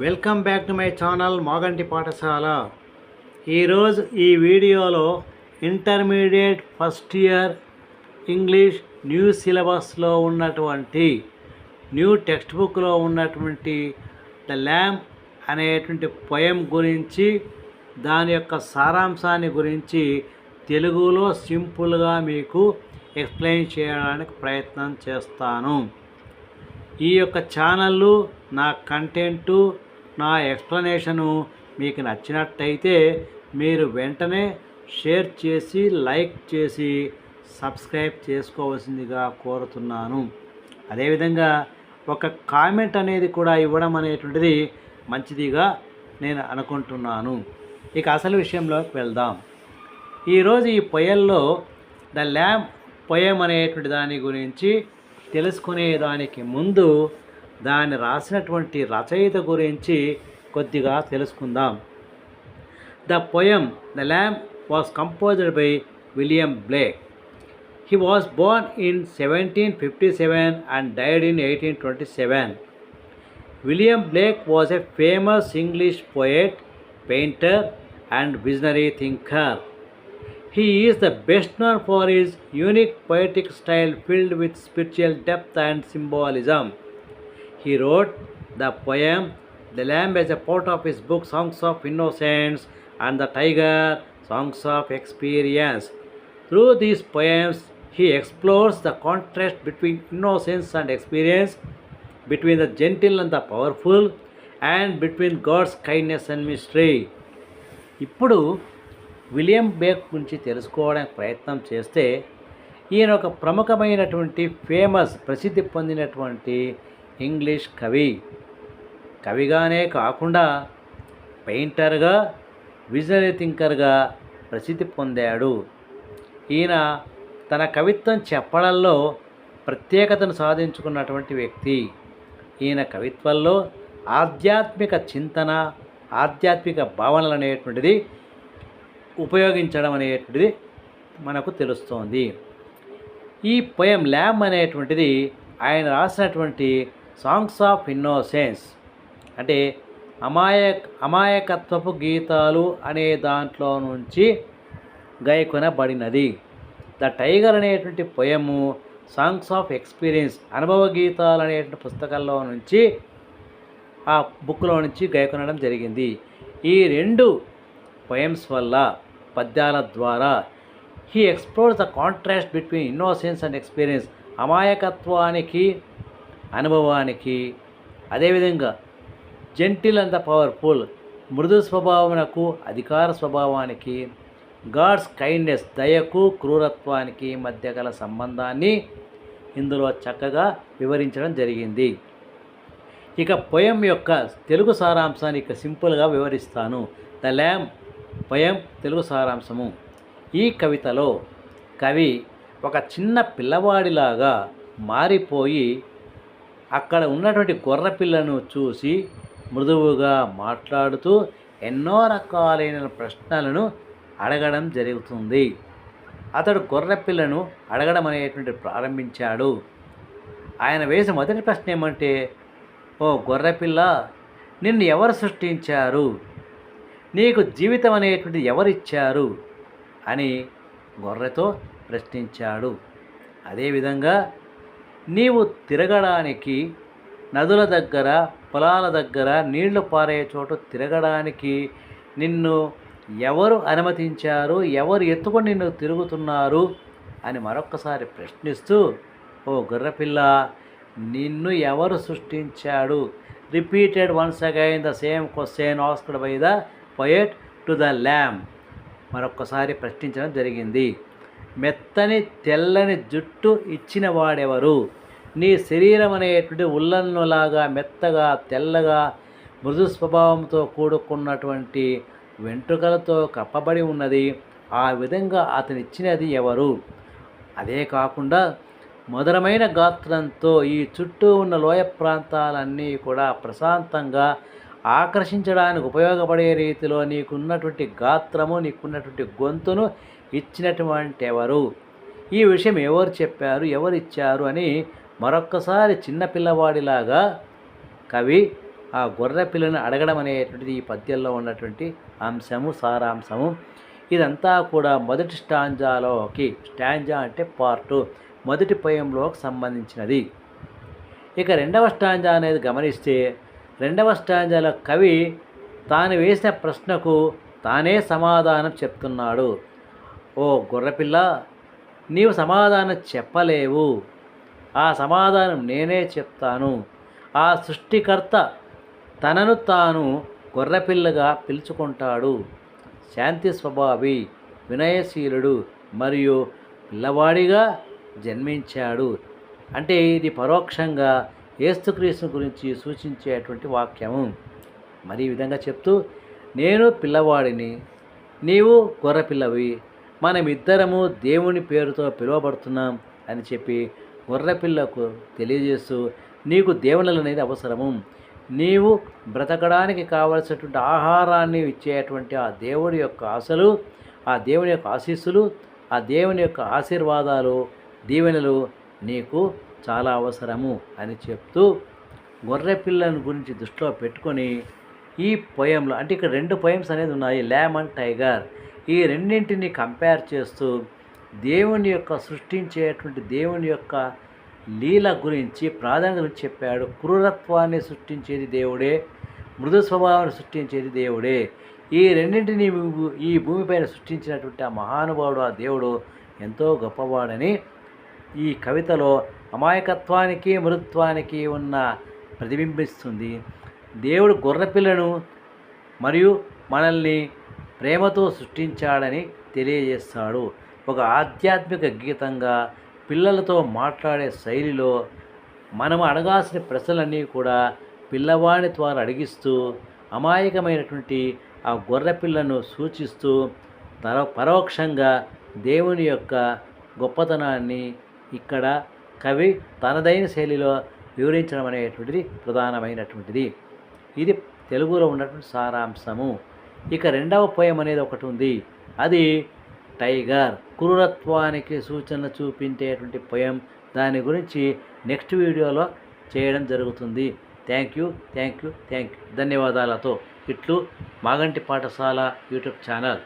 Welcome back to my channel Maganti Pathashala. ఈరోజు ఈ వీడియోలో intermediate first year English new సిలబస్లో ఉన్నటువంటి న్యూ టెక్స్ట్ బుక్లో ఉన్నటువంటి ద ల్యాంప్ అనేటువంటి పొయం గురించి దాని యొక్క సారాంశాన్ని గురించి తెలుగులో సింపుల్గా మీకు ఎక్స్ప్లెయిన్ చేయడానికి ప్రయత్నం చేస్తాను. ఈ యొక్క ఛానళ్ళు నా కంటెంటు నా ఎక్స్ప్లెనేషను మీకు నచ్చినట్టయితే మీరు వెంటనే షేర్ చేసి లైక్ చేసి సబ్స్క్రైబ్ చేసుకోవాల్సిందిగా కోరుతున్నాను. అదేవిధంగా ఒక కామెంట్ అనేది కూడా ఇవ్వడం అనేటువంటిది మంచిదిగా నేను అనుకుంటున్నాను. ఇక అసలు విషయంలోకి వెళ్దాం. ఈరోజు ఈ పొయల్లో ద ల్యాంప్ పొయం అనేటువంటి దాని గురించి తెలుసుకునేదానికి ముందు దాన్ని రాసినటువంటి రచయిత గురించి కొద్దిగా తెలుసుకుందాం. The poem the lamb was composed by William Blake he was born in seventeen fifty seven and died in eighteen twenty seven William Blake was a famous English poet painter and visionary thinker He is the best known for his unique poetic style filled with spiritual depth and symbolism. He wrote the poem The Lamb as a part of his book Songs of Innocence and The Tiger Songs of Experience. Through these poems, he explores the contrast between innocence and experience, between the gentle and the powerful, and between God's kindness and mystery. ఇప్పుడు William Blake గురించి తెలుసుకోవడానికి ప్రయత్నం చేస్తే ఈయన ఒక ప్రముఖమైనటువంటి famous ప్రసిద్ధి పొందినటువంటి ఇంగ్లీష్ కవి. కవిగానే కాకుండా పెయింటర్గా విజనరీ థింకర్గా ప్రసిద్ధి పొందాడు. ఈయన తన కవిత్వం చెప్పడంలో ప్రత్యేకతను సాధించుకున్నటువంటి వ్యక్తి. ఈయన కవిత్వంలో ఆధ్యాత్మిక చింతన ఆధ్యాత్మిక భావనలు అనేటువంటిది ఉపయోగించడం అనేటువంటిది మనకు తెలుస్తోంది. ఈ పొయం ల్యామ్ అనేటువంటిది ఆయన రాసినటువంటి సాంగ్స్ ఆఫ్ ఇన్నోసెన్స్ అంటే అమాయ అమాయకత్వపు గీతాలు అనే దాంట్లో నుంచి గైకొనబడినది. ద టైగర్ అనేటువంటి పొయము సాంగ్స్ ఆఫ్ ఎక్స్పీరియన్స్ అనుభవ గీతాలు అనేటువంటి పుస్తకాల్లో నుంచి ఆ బుక్లో నుంచి గైకొనడం జరిగింది. ఈ రెండు పొయమ్స్ వల్ల పద్యాల ద్వారా he explores the contrast between innocence and experience అమాయకత్వానికి అనుభవానికి అదేవిధంగా జెంటిల్ అండ్ ద పవర్ఫుల్ మృదు స్వభావమునకు అధికార స్వభావానికి గాడ్స్ కైండ్నెస్ దయకు క్రూరత్వానికి మధ్య గల సంబంధాన్ని ఇందులో చక్కగా వివరించడం జరిగింది. ఇక పొయం యొక్క తెలుగు సారాంశాన్ని ఇక సింపుల్గా వివరిస్తాను. ద ల్యామ్ పొయం తెలుగు సారాంశము. ఈ కవితలో కవి ఒక చిన్న పిల్లవాడిలాగా మారిపోయి అక్కడ ఉన్నటువంటి గొర్రెపిల్లను చూసి మృదువుగా మాట్లాడుతూ ఎన్నో రకాలైన ప్రశ్నలను అడగడం జరుగుతుంది. అతడు గొర్రెపిల్లను అడగడం అనేటువంటి ప్రారంభించాడు. ఆయన వేసిన మొదటి ప్రశ్న ఏమంటే ఓ గొర్రెపిల్ల నిన్ను ఎవరు సృష్టించారు? నీకు జీవితం అనేటువంటి ఎవరిచ్చారు? అని గొర్రెతో ప్రశ్నించాడు. అదేవిధంగా నీవు తిరగడానికి నదుల దగ్గర పొలాల దగ్గర నీళ్ళు పారే చోటు తిరగడానికి నిన్ను ఎవరు అనుమతించారు? ఎవరు ఎత్తుకొని నిన్ను తిరుగుతున్నారు? అని మరొక్కసారి ప్రశ్నిస్తూ ఓ గొర్రెపిల్ల నిన్ను ఎవరు సృష్టించాడు? Repeated once again the same question asked by the poet to the lamb మరొక్కసారి ప్రశ్నించడం జరిగింది. మెత్తని తెల్లని జుట్టు ఇచ్చిన వాడెవరు? నీ శరీరం అనేటువంటి ఉల్లన్నులాగా మెత్తగా తెల్లగా మృదు స్వభావంతో కూడుకున్నటువంటి వెంట్రుకలతో కప్పబడి ఉన్నది. ఆ విధంగా అతనిచ్చినది ఎవరు? అదే కాకుండా మధురమైన గాత్రంతో ఈ చుట్టూ ఉన్న లోయ ప్రాంతాలన్నీ కూడా ప్రశాంతంగా ఆకర్షించడానికి ఉపయోగపడే రీతిలో నీకున్నటువంటి గాత్రము నీకున్నటువంటి గొంతును ఇచ్చినటువంటి ఎవరు? ఈ విషయం ఎవరు చెప్పారు ఎవరు ఇచ్చారు అని మరొక్కసారి చిన్నపిల్లవాడిలాగా కవి ఆ గొర్రె పిల్లను అడగడం అనేటువంటిది ఈ పద్యంలో ఉన్నటువంటి అంశము సారాంశము. ఇదంతా కూడా మొదటి స్టాంజాలోకి స్టాంజా అంటే పార్టు మొదటి పయంలోకి సంబంధించినది. ఇక రెండవ స్టాంజా అనేది గమనిస్తే రెండవ స్టాంజాలో కవి తాను వేసిన ప్రశ్నకు తానే సమాధానం చెప్తున్నాడు. ఓ గొర్రెపిల్ల నీవు సమాధానం చెప్పలేవు. ఆ సమాధానం నేనే చెప్తాను. ఆ సృష్టికర్త తనను తాను గొర్రెపిల్లగా పిలుచుకుంటాడు. శాంతి స్వభావి వినయశీలుడు మరియు పిల్లవాడిగా జన్మించాడు. అంటే ఇది పరోక్షంగా ఏస్తుక్రీస్తు గురించి సూచించేటువంటి వాక్యము. మరి ఈ విధంగా చెప్తూ నేను పిల్లవాడిని నీవు గొర్రెపిల్లవి మనమిద్దరము దేవుని పేరుతో పిలువబడుతున్నాం అని చెప్పి గొర్రెపిల్లకు తెలియజేస్తూ నీకు దేవునలు అనేది అవసరము. నీవు బ్రతకడానికి కావలసినటువంటి ఆహారాన్ని ఇచ్చేటువంటి ఆ దేవుడి యొక్క ఆశలు ఆ దేవుని యొక్క ఆశీస్సులు ఆ దేవుని యొక్క ఆశీర్వాదాలు దీవెనలు నీకు చాలా అవసరము అని చెప్తూ గొర్రె పిల్లల గురించి దృష్టిలో పెట్టుకొని ఈ పొయంలో అంటే ఇక్కడ రెండు పొయమ్స్ అనేది ఉన్నాయి ల్యామన్ టైగర్ ఈ రెండింటిని కంపేర్ చేస్తూ దేవుని యొక్క సృష్టించేటువంటి దేవుని యొక్క లీల గురించి ప్రాధాన్యత గురించి చెప్పాడు. క్రూరత్వాన్ని సృష్టించేది దేవుడే మృదు స్వభావాన్ని సృష్టించేది దేవుడే. ఈ రెండింటిని ఈ భూమిపైన సృష్టించినటువంటి ఆ మహానుభావుడు ఆ దేవుడు ఎంతో గొప్పవాడని ఈ కవితలో అమాయకత్వానికి మృత్వానికి ఉన్న ప్రతిబింబిస్తుంది. దేవుడు గొర్రెపిల్లను మరియు మనల్ని ప్రేమతో సృష్టించాడని తెలియజేస్తాడు. ఒక ఆధ్యాత్మిక గీతంగా పిల్లలతో మాట్లాడే శైలిలో మనం అడగాల్సిన ప్రశ్నలన్నీ కూడా పిల్లవాడి ద్వారా అడిగిస్తూ అమాయకమైనటువంటి ఆ గొర్రెపిల్లను సూచిస్తూ తర పరోక్షంగా దేవుని యొక్క గొప్పతనాన్ని ఇక్కడ కవి తనదైన శైలిలో వివరించడం అనేటువంటిది ప్రధానమైనటువంటిది. ఇది తెలుగులో ఉన్నటువంటి సారాంశము. ఇక రెండవ పోయం అనేది ఒకటి ఉంది. అది టైగర్ క్రూరత్వానికి సూచనలు చూపించేటువంటి పోయం. దాని గురించి నెక్స్ట్ వీడియోలో చేయడం జరుగుతుంది. Thank you thank you thank you. ధన్యవాదాలతో. ఇట్లు మాగంటి పాఠశాల యూట్యూబ్ ఛానల్.